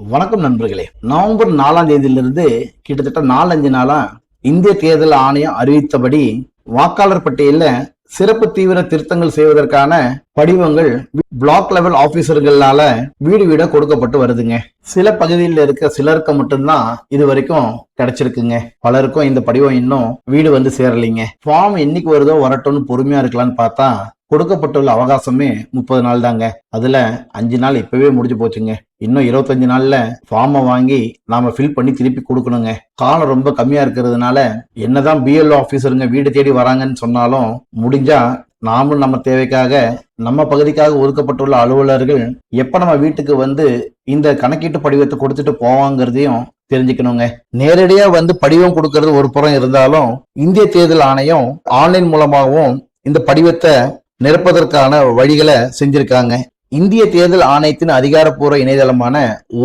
வணக்கம் நண்பர்களே. நவம்பர் நாலாம் தேதியிலிருந்து கிட்டத்தட்ட நாலஞ்சு நாளா இந்திய தேர்தல் ஆணையம் அறிவித்தபடி வாக்காளர் பட்டியலில் சிறப்பு தீவிர திருத்தங்கள் செய்வதற்கான படிவங்கள் பிளாக் லெவல் ஆபீசர்களால வீடு வீடாக கொடுக்கப்பட்டு வருதுங்க. சில பகுதியில் இருக்க சிலருக்கு மட்டும்தான் இது வரைக்கும் கிடைச்சிருக்குங்க. பலருக்கும் இந்த படிவம் இன்னும் வீடு வந்து சேரலைங்க. ஃபார்ம் என்னைக்கு வருதோ வரட்டும்னு பொறுமையா இருக்கலாம்னு பார்த்தா கொடுக்கப்பட்டுள்ள அவகாசமே முப்பது நாள் தாங்க. அதுல அஞ்சு நாள் இப்பவே முடிஞ்சு போச்சுங்க. இன்னும் இருபத்தஞ்சு நாள்ல ஃபார்மை வாங்கி நாம ஃபில் பண்ணி திருப்பி கொடுக்கணுங்க. காலம் ரொம்ப கம்மியா இருக்கிறதுனால என்னதான் பிஎல்ஓ ஆபீசருங்க வீடு தேடி வராங்கன்னு சொன்னாலும் முடிஞ்சா நாமும் நம்ம தேவைக்காக நம்ம பகுதிக்காக ஒதுக்கப்பட்டுள்ள அலுவலர்கள் எப்ப நம்ம வீட்டுக்கு வந்து இந்த கணக்கீட்டு படிவத்தை கொடுத்துட்டு போவாங்கிறதையும் தெரிஞ்சுக்கணுங்க. நேரடியா வந்து படிவம் கொடுக்கறது ஒரு புறம் இருந்தாலும் இந்திய தேர்தல் ஆணையம் ஆன்லைன் மூலமாகவும் இந்த படிவத்தை நிரப்பதற்கான வழிகளை செஞ்சிருக்காங்க. இந்திய தேர்தல் ஆணையத்தின் அதிகாரப்பூர்வ இணையதளமான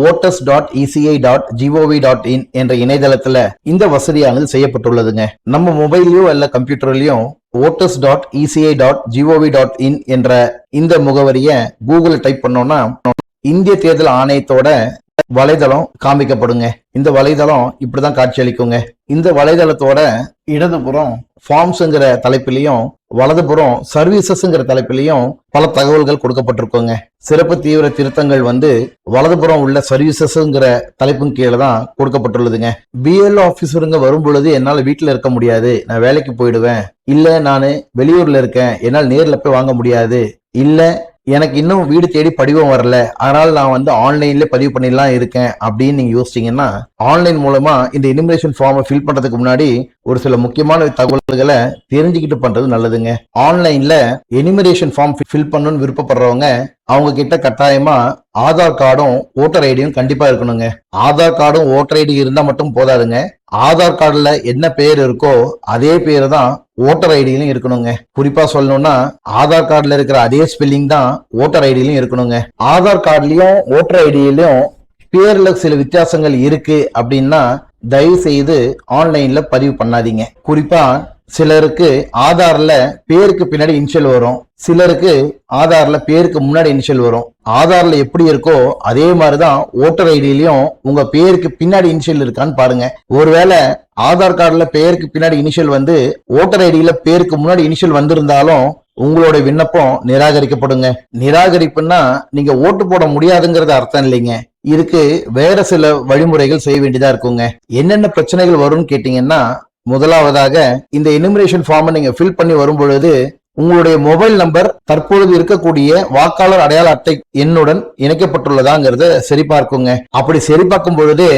voters dot ECI dot GOV dot in என்ற இணையதளத்துல இந்த வசதியானது செய்யப்பட்டுள்ளதுங்க. நம்ம மொபைல்லயோ அல்ல கம்ப்யூட்டர்லயோ voters dot ECI dot GOV dot in என்ற இந்த முகவரியை கூகுள் டைப் பண்ணோம்னா இந்திய தேர்தல் ஆணையத்தோட வலைதளம் காமிக்கப்படுங்க இந்த வலைதளம் இப்படிதான் காட்சியளிக்குங்க. இந்த வலைதளத்தோட இடதுபுறம் ஃபார்ம்ஸுங்கிற தலைப்பிலையும் வலதுபுறம் சர்வீசஸ்ங்கிற தலைப்பிலையும் பல தகவல்கள் கொடுக்கப்பட்டிருக்குங்க. சிறப்பு தீவிர திருத்தங்கள் வந்து வலதுபுறம் உள்ள சர்வீசஸ்ங்கிற தலைப்பின் கீழே தான் கொடுக்கப்பட்டுள்ளதுங்க. பிஎல் ஆஃபீஸருங்க வரும் பொழுது என்னால் வீட்டில் இருக்க முடியாது. நான் வேலைக்கு போயிடுவேன். இல்லை நான் வெளியூர்ல இருக்கேன். என்னால் நேரில் போய் வாங்க முடியாது. இல்லை எனக்கு இன்னும் வீடு தேடி படிவம் வரல. அதனால் நான் வந்து ஆன்லைன்ல பதிவு பண்ணிடலாம் இருக்கேன் அப்படின்னு நீங்க யோசிச்சீங்கன்னா ஆன்லைன் மூலமா இந்த இனிமினேஷன் ஃபார்மை ஃபில் பண்றதுக்கு முன்னாடி ஒரு சில முக்கியமான தகவல்களை தெரிஞ்சுக்கிட்டு பண்றது நல்லதுங்க. ஆன்லைன்ல எனிமரேஷன் ஃபார்ம் ஃபில் பண்ணணும்னு விருப்பப்படுறவங்க அவங்க கிட்ட கட்டாயமா ஆதார் கார்டும் ஓட்டர் ஐடியும் கண்டிப்பா இருக்கணுங்க. ஆதார் கார்டும் ஓட்டர் ஐடி இருந்தா மட்டும் போதாதுங்க. ஆதார் கார்டுல என்ன பேர் இருக்கோ அதே பேர் தான் ஓட்டர் ஐடியிலும் இருக்கணுங்க. குறிப்பா சொல்லணும்னா ஆதார் கார்டுல இருக்கிற அதே ஸ்பெல்லிங் தான் ஓட்டர் ஐடியிலும் இருக்கணுங்க. ஆதார் கார்டுலயும் ஓட்டர் ஐடியிலும் பேர்ல சில வித்தியாசங்கள் இருக்கு அப்படின்னா தயவு செய்து ஆன்லைன்ல பதிவு பண்ணாதீங்க. குறிப்பா சிலருக்கு ஆதார்ல பேருக்கு பின்னாடி இனிஷியல் வரும். சிலருக்கு ஆதார்ல பேருக்கு முன்னாடி இனிஷியல் வரும். ஆதார்ல எப்படி இருக்கோ அதே மாதிரிதான் ஓட்டர் ஐடியிலையும் உங்க பேருக்கு பின்னாடி இனிஷியல் இருக்கான்னு பாருங்க. ஒருவேளை ஆதார் கார்டுல பேருக்கு பின்னாடி இனிஷியல் வந்து ஓட்டர் ஐடியில பேருக்கு முன்னாடி இனிஷியல் வந்திருந்தாலும் உங்களோட விண்ணப்பம் நிராகரிக்கப்படுங்க. நிராகரிப்புன்னா நீங்க ஓட்டு போட முடியாதுங்கிறது அர்த்தம் இல்லைங்க. இதுக்கு வேற சில வழிமுறைகள் செய்ய வேண்டியதா இருக்குங்க. என்னென்ன பிரச்சனைகள் வரும்னு கேட்டீங்கன்னா முதலாவதாக இந்த எனுமரேஷன் ஃபார்மை நீங்க ஃபில் பண்ணி வரும் பொழுது உங்களுடைய மொபைல் நம்பர் தற்பொழுது இருக்கக்கூடிய வாக்காளர் அடையாள அட்டை எண்ணுடன் இணைக்கப்பட்டுள்ளதாங்கிறத சரிபார்க்குங்க. அப்படி சரிபார்க்கும் பொழுது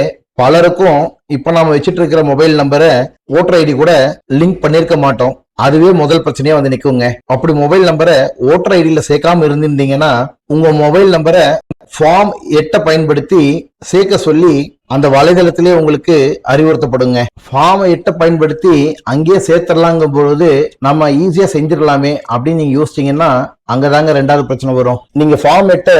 பலருக்கும் இப்ப நாம வச்சுட்டு இருக்கிற மொபைல் நம்பரை ஓட்டர் ஐடி கூட லிங்க் பண்ணிருக்க மாட்டோம். அதுவே முதல் பிரச்சனையா வந்து நிக்குங்க. அப்படி மொபைல் நம்பரை ஓட்டர் ஐடியில சேர்க்காம இருந்திருந்தீங்கன்னா உங்க மொபைல் நம்பரை ஃபார்ம் எட்டை பயன்படுத்தி சேர்க்க சொல்லி அந்த வலைதளத்திலே உங்களுக்கு அறிவுறுத்தப்படுங்க. ஃபார்ம் எட்டை பயன்படுத்தி அங்கேயே சேர்த்துடலாங்கும் பொழுது நம்ம ஈஸியா செஞ்சிடலாமே அப்படின்னு நீங்க யோசிச்சீங்கன்னா அங்கதாங்க ரெண்டாவது பிரச்சனை வரும். நீங்க ஃபார்ம் எட்டை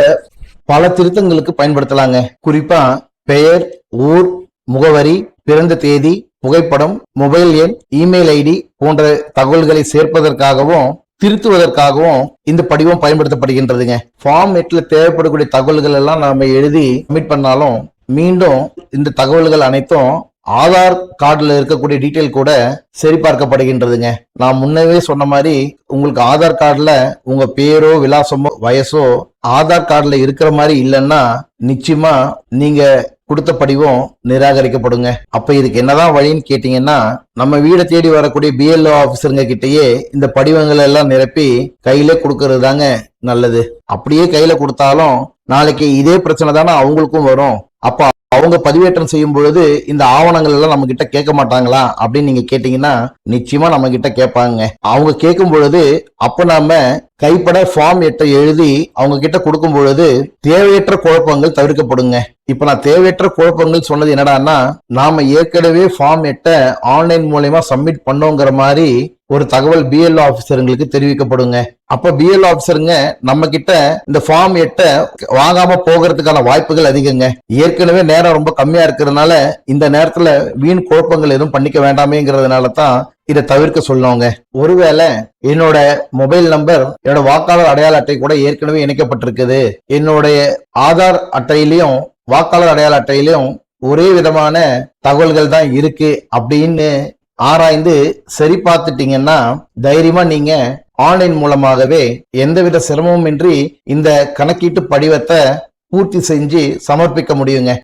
பல திருத்தங்களுக்கு பயன்படுத்தலாங்க. குறிப்பா பெயர் ஊர் முகவரி பிறந்த தேதி புகைப்படம் மொபைல் எண் இமெயில் ஐடி போன்ற தகவல்களை சேர்ப்பதற்காகவும் திருத்துவதற்காகவும் இந்த படிவம் பயன்படுத்தப்படுகின்றதுங்க. ஃபார்ம் எட்ல தேவைப்படக்கூடிய தகவல்கள் எல்லாம் நாம எழுதி சப்மிட் பண்ணாலும் மீண்டும் இந்த தகவல்கள் அனைத்தும் ஆதார் கார்டில் இருக்கக்கூடிய டீட்டெயில் கூட சரிபார்க்கப்படுகின்றதுங்க. நான் முன்னவே சொன்ன மாதிரி உங்களுக்கு ஆதார் கார்டில் உங்கள் பேரோ விலாசமோ வயசோ ஆதார் கார்டில் இருக்கிற மாதிரி இல்லைன்னா நிச்சயமா நீங்கள் கொடுத்த படிவம் நிராகரிக்கப்படுங்க. அப்ப இதுக்கு என்னதான் வழின்னு கேட்டீங்கன்னா நம்ம வீடை தேடி வரக்கூடிய பிஎல்ஓ ஆபீசருங்க கிட்டேயே இந்த படிவங்களை எல்லாம் நிரப்பி கையில கொடுக்கறது தாங்க நல்லது. அப்படியே கையில கொடுத்தாலும் நாளைக்கு இதே பிரச்சனை தானே அவங்களுக்கும் வரும். அப்ப அவங்க பதிவேற்றம் செய்யும் பொழுது இந்த ஆவணங்கள் எல்லாம் நம்ம கிட்ட கேட்க மாட்டாங்களா அப்படின்னு நீங்க கேட்டீங்கன்னா நிச்சயமா நம்ம கிட்ட கேட்பாங்க. அவங்க கேட்கும் பொழுது அப்ப நாம கைப்பட ஃபார்ம் எட்டை எழுதி அவங்க கிட்ட கொடுக்கும் பொழுது தேவையற்ற குழப்பங்கள் தவிர்க்கப்படுங்க. இப்ப நான் தேவையற்ற குழப்பங்கள் சொன்னது என்னடான்னா நாம ஏற்கனவே ஃபார்ம் எட்ட ஆன்லைன் மூலயமா சப்மிட் பண்ணோங்கிற மாதிரி ஒரு தகவல் பிஎல்ஓ ஆபீசருங்களுக்கு தெரிவிக்கப்படுங்க. அப்ப பிஎல்ஓ ஆபீசருங்க நம்ம கிட்ட இந்த ஃபார்ம் எட்ட வாங்காம போகிறதுக்கான வாய்ப்புகள் அதிகங்க. ஏற்கனவே நேரம் ரொம்ப கம்மியா இருக்கிறதுனால இந்த நேரத்துல வீண் குழப்பங்கள் எதுவும் பண்ணிக்க வேண்டாமேங்கிறதுனால தான் இதை தவிர்க்க சொல்லுவாங்க ஒருவேளை என்னோட மொபைல் நம்பர் என்னோட வாக்காளர் அடையாள அட்டை கூட ஏற்கனவே இணைக்கப்பட்டிருக்குது. என்னுடைய ஆதார் அட்டையிலையும் வாக்காளர் அடையாள அட்டையிலையும் ஒரே விதமான தகவல்கள் தான் இருக்கு அப்படின்னு ஆராய்ந்து சரி பார்த்துட்டீங்கன்னா தைரியமா நீங்க ஆன்லைன் மூலமாகவே எந்தவித சிரமமும் இன்றி இந்த கணக்கீட்டு படிவத்தை பூர்த்தி செஞ்சு சமர்ப்பிக்க முடியுங்க.